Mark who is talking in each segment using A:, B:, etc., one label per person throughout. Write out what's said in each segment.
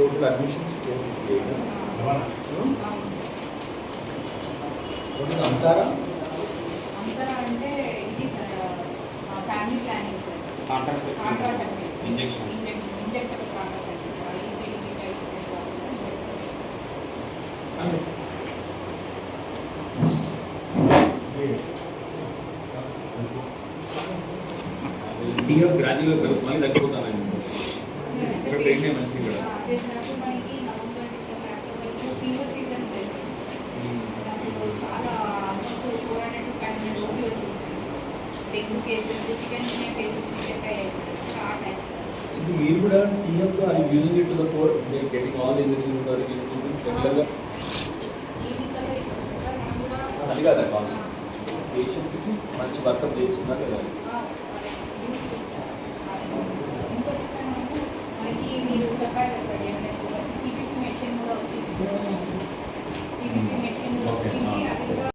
A: Total admissions four fifty eight అంతారా?
B: అంతరా అంటే ఇది sir family planning sir.
C: Contract
B: contraceptive
C: injection
B: injection
A: India graduate మళ్ళీ తగ్గిపోతాను ఇక్కడ ట్రైన్ మంచిది ఇక్కడ
B: అదే సార్ అప్పుడు మనకి November December October fever season ఉంటాయి సార్ దాంట్లో చాలా almost four hundred to five hundred OP వచ్చింది sir dengue cases chicken cases detect అయ్యాయి సార్ ఆ టైం
A: ఇది మీరు కూడా టీఎఫ్ అది using it to the poor మీరు గెటింగ్ ఆల్ ఇన్ దిస్ ఉంటారు రెగ్యులర్గా
B: ఈ విధంగా సార్ మనం కూడా
A: అది కాదా కాన్సెప్ట్ పేషెంట్కి మంచి వర్కప్ చేయించినా కదా
B: ఇంకోటి సార్ మనకు మనకి మీరు చెప్పారు కదా సార్ ఏమైనా సిబిపి మెషిన్ కూడా వచ్చింది సిబిపి మెషిన్ కూడా
A: Okay.
B: వచ్చింది అది కూడా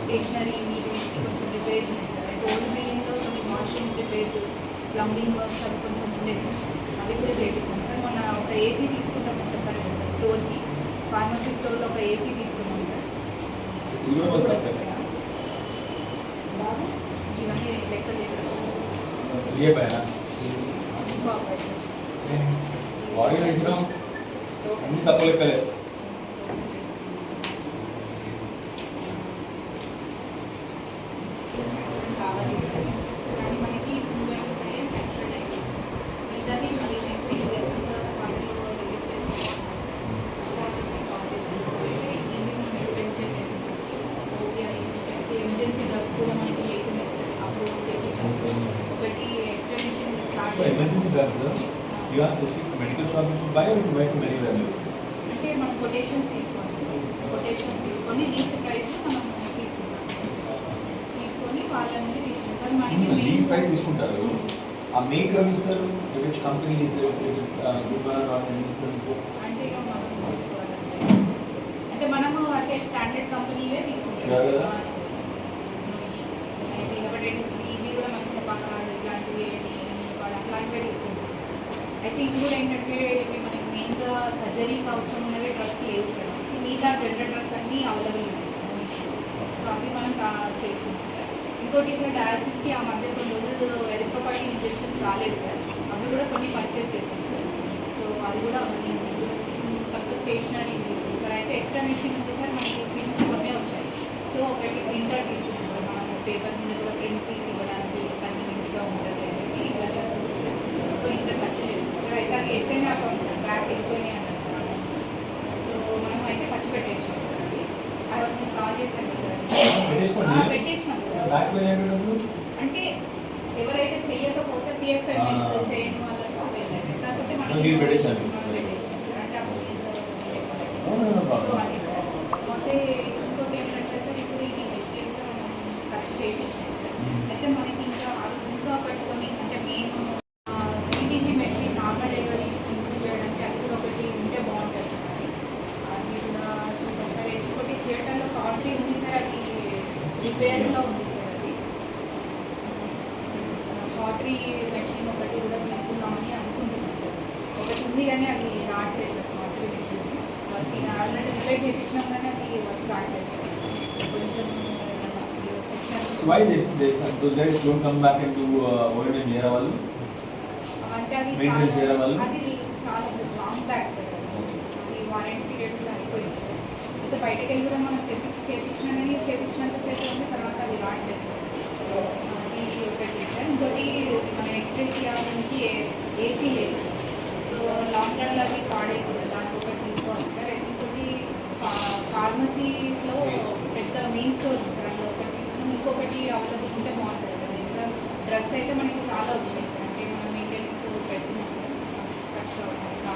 B: స్టేషనరీ మీటింగ్స్ కొంచెం రిపేర్స్ ఉన్నాయి సార్ అయితే ఓల్డ్ బిల్డింగ్లో కొన్ని వాష్రూమ్ రిపేర్స్ ప్లంబింగ్ వర్క్స్ అవి కొంచెం ఉండే సార్ అవి కూడా చేయించాం సార్ మన ఒక ఏసీ తీసుకుంటామని చెప్పారు కదా సార్ స్టోర్కి ఫార్మసీ స్టోర్లో ఒక ఏసీ తీసుకున్నాం సార్.
A: ఇది కూడా
B: ఇప్పుడు
A: వర్కప్
B: బాబు ఇవన్నీ లెక్క చేసారు
A: ఏ పైన?
B: ఇంకో అబ్బాయి సార్.
A: బాడీ పెంచడం అన్ని తప్పు లెక్కలే.
B: కావాలి సార్ అది మనకి టూ ట్వంటీ ఫైవ్ శాంక్షన్ అయింది సార్ మిగతాది మళ్ళీ నెక్స్ట్ ఇయర్ తర్వాత వాటిలో రిలీజ్ చేస్తాం ఎమర్జెన్సీ డ్రగ్స్ కూడా మనకి లేకుండా సార్ అప్పుడు తెప్పించాం సార్. ఒకటి ఎక్స్టెన్షన్ స్టార్ట్ చేసాం
A: emergency drugs you are specific medical shop నుంచి buy or buy from any value
B: అంటే మనం కొటేషన్స్ తీసుకోవాలి సార్ కొటేషన్స్ తీసుకొని లీస్ట్ ప్రైస్ మనం తీసుకుంటాం తీసుకొని వాళ్ళ నుండి తీసుకుంటాం సార్ మనకి
A: లీజ్
B: మెయిన్
A: ప్రైస్ తీసుకుంటారు ఆ మేక్ ఎవరు ఇస్తారు విచ్ కంపెనీ ఇస్ గుడ్ ఇస్తారు
B: అంటే ఇక మనం తీసుకోవాలంటే అంటే మనము అంటే స్టాండర్డ్ కంపెనీవే తీసుకుంటాం కార్డ్ తీసుకుంటాం. అయితే ఇది కూడా ఏంటంటే ఇవి మనకి మెయిన్గా సర్జరీకి అవసరం ఉన్నవి డ్రగ్స్ లేవు సార్ మిగతా జనరల్ డ్రగ్స్ అన్నీ అవైలబుల్ ఉన్నాయి సార్ సో అవి మనం చేసుకుంటాం సార్ ఇంకోటి సార్ డయాలసిస్కి ఆ మధ్య కొన్ని రోజులు ఎరిథ్రోపాయిన్ ఇంజెక్షన్స్ రాలేదు సార్ అవి కూడా కొన్ని పర్చేస్ చేసాం సార్ సో అది కూడా అవన్నీ తక్కువ స్టేషనరీ తీసుకుంటాం సార్ అయితే ఎక్స్ట్రా మిషన్ ఉంది సార్ మనకి ప్రింట్స్ కొన్నే వచ్చాయి. సో ఒకటి ప్రింటర్ తీసుకుంటాం సార్ మనం పేపర్ మీద కూడా ప్రింట్ తీసి ఇవ్వడానికి కన్వీనియంట్గా ఉంటుంది అనేసి ఇట్లా తీసుకుంటాం సార్ సో ఇంకా ఖర్చు అది ఎస్ఎన్ఏ అకౌంట్ సార్ బ్యాక్ వెళ్ళిపోయినాయి అన్నారు సార్ సో మనం అయితే ఖర్చు పెట్టేసాం సార్ అది అది అసలు మీకు కాల్ చేశాను సార్. ఆ, పెట్టేసినాం సార్ అంటే ఎవరైతే చెయ్యకపోతే పిఎఫ్ఎంఎస్
A: ఆ.
B: చేయని వాళ్ళకి అవి కాకపోతే
A: ఆ.
B: మనం పెట్టేసాం సార్ అంటే అప్పుడు సో. అది సార్ అయితే ఇంకోటి ఏంటంటే సార్ ఇప్పుడు ఇది హెచ్డిఎస్ ఖర్చు చేసేసినాయి సార్
A: Hmm.
B: అయితే మనకి ఇంకా ఇంకా పట్టుకొని అంటే మేము సిటీజీ మెషిన్ నార్మల్ డెలివరీస్కి ఇంప్రూవ్ చేయడానికి అది కూడా ఒకటి ఉంటే బాగుంటుంది సార్ అది అది కూడా చూసాం సార్ ఇంకోటి కాంట్రీ ఉంది సార్ అది రిపేర్లో ఉంది సార్ అది. కాట్రీ మెషిన్ ఒకటి కూడా తీసుకుందామని అనుకుంటున్నాం సార్. ఒకటి ఉంది కానీ అది రావట్లేదు sir cautery machine working already relay చేయించినాం కానీ అది వర్క్ కావట్లేదు సార్. కొంచెం
A: why they, they, those guys don't come back and do uh, వాళ్ళు
B: అంటే అది చాలా? అది చాలా లాంగ్ బ్యాక్ సార్. అది. వారంటీ ఇప్పుడు బయటకు వెళ్ళి కూడా మనం తెప్పించి చేపించినా కానీ చేపించినంత సేపు ఉంది తర్వాత అది రావట్లేదు సార్. అది ఒకటి ఇంకోటి మనం ఎక్స్రేస్ చేయడానికి ఏసీ లేదు సార్. సో లాంగ్ రన్లో అది పాడైపోతుంది దానికి ఒకటి తీసుకోవాలి సార్. అయితే ఇంకోటి ఫార్మసీలో పెద్ద మెయిన్ స్టోర్ ఉంది సార్. అందులో ఒకటి తీసుకుని ఇంకొకటి అవైలబుల్ ఉంటే బాగుంటుంది సార్. ఇంకా డ్రగ్స్ అయితే మనకి చాలా వచ్చినాయి సార్. అంటే మనం మెయింటెనెన్స్ పెడుతున్నాం సార్. ఖర్చు కాకుండా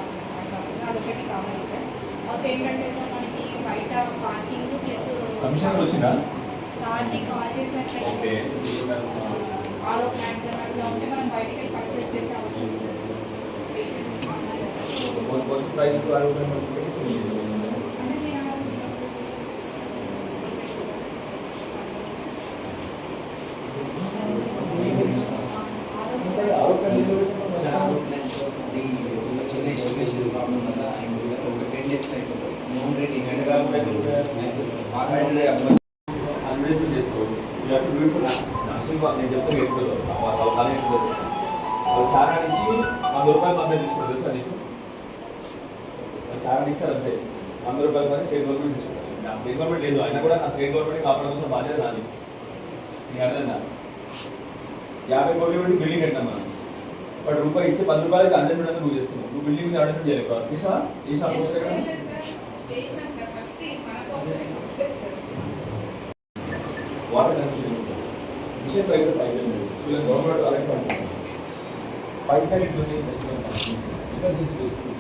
B: అదొకటి కావాలి సార్. అయితే ఏంటంటే సార్ పార్కింగ్ ప్లస్
A: కమిషనర్ వచ్చిందా?
B: సార్కి కాల్ చేసినట్లయితే
A: ఓకే.
B: ఆరో ప్లాన్స్ అట్లా ఉంటే మనం బయటికి వెళ్ళి పర్చేస్ చేసే అవసరం
A: రూపాయలు మంది తీసుకుంటారు తెలుసా నీకు? చాలా ఇస్తారు అంతే. వంద రూపాయల పని స్టేట్ గవర్నమెంట్ తీసుకుంటారు నా స్టేట్ గవర్నమెంట్ లేదు అయినా కూడా నా స్టేట్ గవర్నమెంట్ కాపాడడం కోసం బాధ్యత నాది. నీకు అర్థం యాభై కోట్ల పెట్టి బిల్డింగ్ కట్టినాం మనం. బట్ రూపాయి ఇచ్చి పది రూపాయలకి హండ్రెడ్ ఉండదు నువ్వు చేస్తున్నావు నువ్వు బిల్డింగ్ మీద అడగడం చేయలేదు తీసా తీసా పోస్ట్ వాటర్ కన్సూషన్ ఉంటుంది మిషన్ పైప్ లేదు స్కూల్ గవర్నమెంట్ పడుతుంది పైప్ లైన్ ఇట్లుంది ఫెస్టివల్ ఇంకా తీసుకొస్తుంది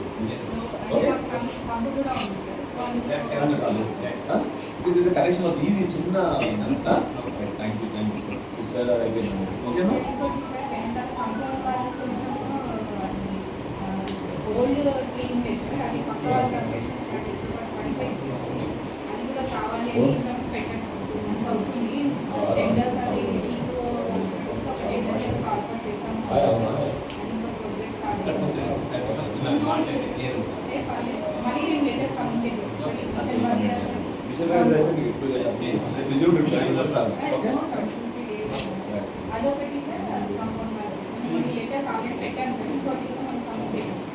B: అంటే మాకు సందు- సందు కూడా ఉంది sir so
A: this is connection of easy చిన్న thank you thank you sir అయిపోయింది ఓకేనా
B: ఓల్డ్ అది వాళ్ళ కన్స్ట్రక్షన్ స్టార్ట్ కావాలి అని ఇంకా పెట్టాను టూ మంత్స్ అవుతుంది టెండర్స్ అది మీకు ఒక టెండర్స్ ఏదో కాల్ఫర్ చేసాము అది ఇంకా ప్రోగ్రెస్ కాలేదు ఏ పర్లేదు మళ్ళీ నేను లేటెస్ట్ కమ్యూనికేట్ చేస్తాను మిషన్ భగీరథ
A: మిషన్ లైన్ అయితే మీకు ఇప్పుడు resume okay
B: no sir fifty days అదొకటి సార్ కంపౌండ్ బ్యాలెన్స్ నేను మళ్ళీ లేటెస్ట్ ఆల్రెడీ పెట్టాను సార్ ఇంకోటి కూడా మనం కమ్యూనికేట్ చేస్తాం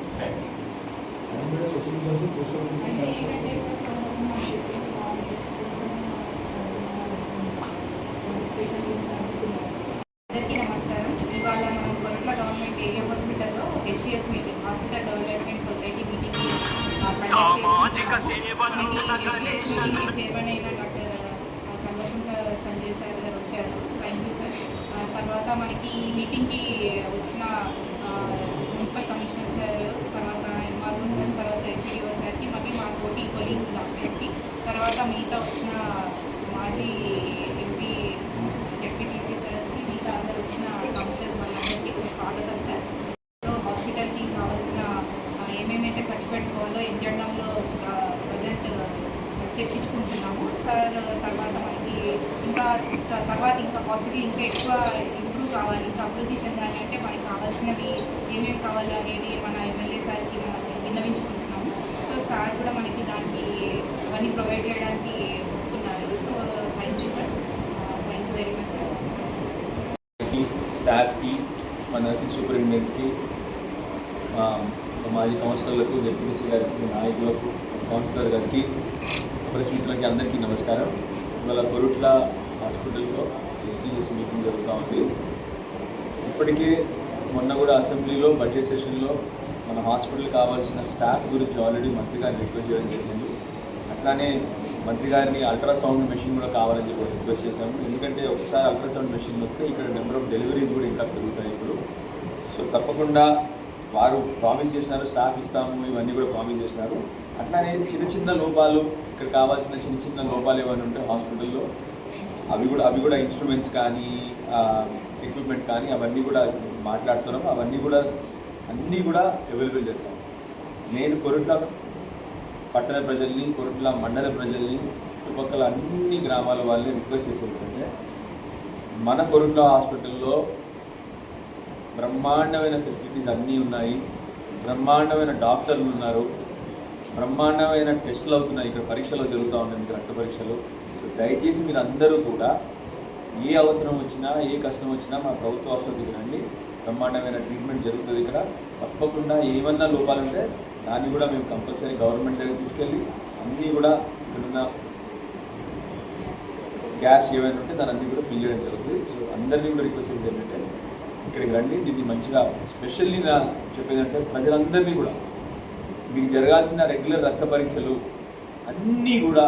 B: తర్వాత మనకి ఈ మీటింగ్కి వచ్చిన మున్సిపల్ కమిషనర్ సార్ తర్వాత ఎంఆర్ఓ సార్ తర్వాత ఎంపీడీఓ సార్కి మళ్ళీ మా తోటి కొలీగ్స్ డాక్టర్స్కి తర్వాత మిగతా వచ్చిన మాజీ ఎంపీ జెడ్పీటీసీ సార్స్కి మిగతా అందరు వచ్చిన కౌన్సిలర్స్ వాళ్ళందరికీ కూడా స్వాగతం సార్. హాస్పిటల్కి కావాల్సిన ఏమేమైతే ఖర్చు పెట్టుకోవాలో ఎగ్జాండంలో ప్రజెంట్ చర్చించుకుంటున్నాము. సార్ తర్వాత మనకి ఇంకా తర్వాత ఇంకా హాస్పిటల్ ఇంకా ఎక్కువ ఇంప్రూవ్ కావాలి ఇంకా అభివృద్ధి చెందాలి అంటే మనకి కావాల్సినవి ఏమేమి కావాలి అనేది మన ఎమ్మెల్యే సార్కి మనం విన్నవించుకుంటున్నాము. సో సార్ కూడా మనకి దానికి అవన్నీ ప్రొవైడ్ చేయడానికి ఒప్పుకున్నారు. So thank you sir thank you very much sir
A: స్టాఫ్కి మా నర్సింగ్ సూపరింటెండెంట్స్కి మాజీ కౌన్సిలర్లకు జెడ్పీసీ గారికి నాయకులకు కౌన్సిలర్ గారికి ప్రెస్ మిత్రులకి అందరికీ నమస్కారం. ఇవాళ కొరుట్ల హాస్పిటల్లో ఎస్టీఎస్ మీటింగ్ జరుగుతూ ఉంది. ఇప్పటికే మొన్న కూడా అసెంబ్లీలో బడ్జెట్ సెషన్లో మన హాస్పిటల్ కావాల్సిన స్టాఫ్ గురించి ఆల్రెడీ మంత్రి గారిని రిక్వెస్ట్ చేయడం జరిగింది. అట్లానే మంత్రి గారిని అల్ట్రాసౌండ్ మెషిన్ కూడా కావాలని చెప్పి రిక్వెస్ట్ చేశాము. ఎందుకంటే ఒకసారి అల్ట్రాసౌండ్ మెషిన్ వస్తే ఇక్కడ నెంబర్ ఆఫ్ డెలివరీస్ కూడా ఇంకా పెరుగుతాయి ఇప్పుడు. సో తప్పకుండా వారు ప్రామిస్ చేసినారు స్టాఫ్ ఇస్తాము ఇవన్నీ కూడా ప్రామిస్ చేసినారు. అట్లానే చిన్న చిన్న లోపాలు ఇక్కడ కావాల్సిన చిన్న చిన్న లోపాలు ఏమైనా ఉంటే హాస్పిటల్లో అవి కూడా అవి కూడా ఇన్స్ట్రుమెంట్స్ కానీ ఎక్విప్మెంట్ కానీ అవన్నీ కూడా మాట్లాడుతున్నాము అవన్నీ కూడా అన్నీ కూడా అవైలబుల్ చేస్తాం. నేను కొరట్ల పట్టణ ప్రజల్ని కొరట్ల మండల ప్రజల్ని చుట్టుపక్కల అన్ని గ్రామాల వాళ్ళని రిక్వెస్ట్ చేసేటంటే మన కొరట్ల హాస్పిటల్లో బ్రహ్మాండమైన ఫెసిలిటీస్ అన్నీ ఉన్నాయి. బ్రహ్మాండమైన డాక్టర్లు ఉన్నారు. బ్రహ్మాండమైన టెస్టులు అవుతున్నాయి. ఇక్కడ పరీక్షలు జరుగుతూ ఉన్నాయి. మీకు రక్త పరీక్షలు. దయచేసి మీరు అందరూ కూడా ఏ అవసరం వచ్చినా ఏ కష్టం వచ్చినా మా ప్రభుత్వ ఆసుపత్రికి రండి. బ్రహ్మాండమైన ట్రీట్మెంట్ జరుగుతుంది ఇక్కడ. తప్పకుండా ఏమన్నా లోపాలు ఉంటే దాన్ని కూడా మేము కంపల్సరీ గవర్నమెంట్ దగ్గర తీసుకెళ్ళి అన్నీ కూడా ఇక్కడున్న గ్యాప్స్ ఏమైనా ఉంటే దాన్ని అన్నీ కూడా ఫిల్ చేయడం జరుగుతుంది. సో అందరినీ కూడా రిక్వెస్ట్ ఏంటంటే ఇక్కడికి రండి. దీన్ని మంచిగా స్పెషల్లీ నా చెప్పేదంటే ప్రజలందరినీ కూడా మీకు జరగాల్సిన రెగ్యులర్ రక్త పరీక్షలు అన్నీ కూడా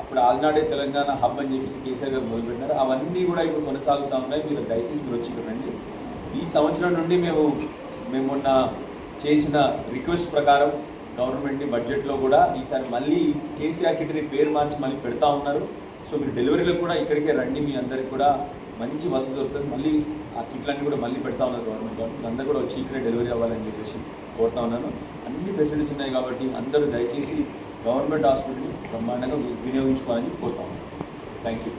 A: అప్పుడు ఆల్నాడే తెలంగాణ హబ్ అని చెప్పేసి కేసీఆర్ గారు మొదలుపెట్టారు అవన్నీ కూడా ఇప్పుడు కొనసాగుతూ ఉన్నాయి. మీరు దయచేసి మీరు వచ్చి ఇక్కడ ఈ సంవత్సరం నుండి మేము మేము మొన్న చేసిన రిక్వెస్ట్ ప్రకారం గవర్నమెంట్ని బడ్జెట్లో కూడా ఈసారి మళ్ళీ కేసీఆర్ కిట్ని పేరు మార్చి మళ్ళీ పెడతా ఉన్నారు. సో మీరు డెలివరీలకు కూడా ఇక్కడికే రండి. మీ అందరికి కూడా మంచి వసతి దొరుకుతుంది. మళ్ళీ ఆ కిట్లన్నీ కూడా మళ్ళీ పెడతా ఉన్నారు గవర్నమెంట్ గవర్నమెంట్ అందరూ కూడా వచ్చి ఇక్కడే డెలివరీ అవ్వాలని చెప్పేసి కోరుతా ఉన్నాను. అన్ని ఫెసిలిటీస్ ఉన్నాయి కాబట్టి అందరూ దయచేసి గవర్నమెంట్ హాస్పిటల్ని బ్రహ్మాండంగా వినియోగించుకోవాలని కోరుతా ఉన్నాను. Thank you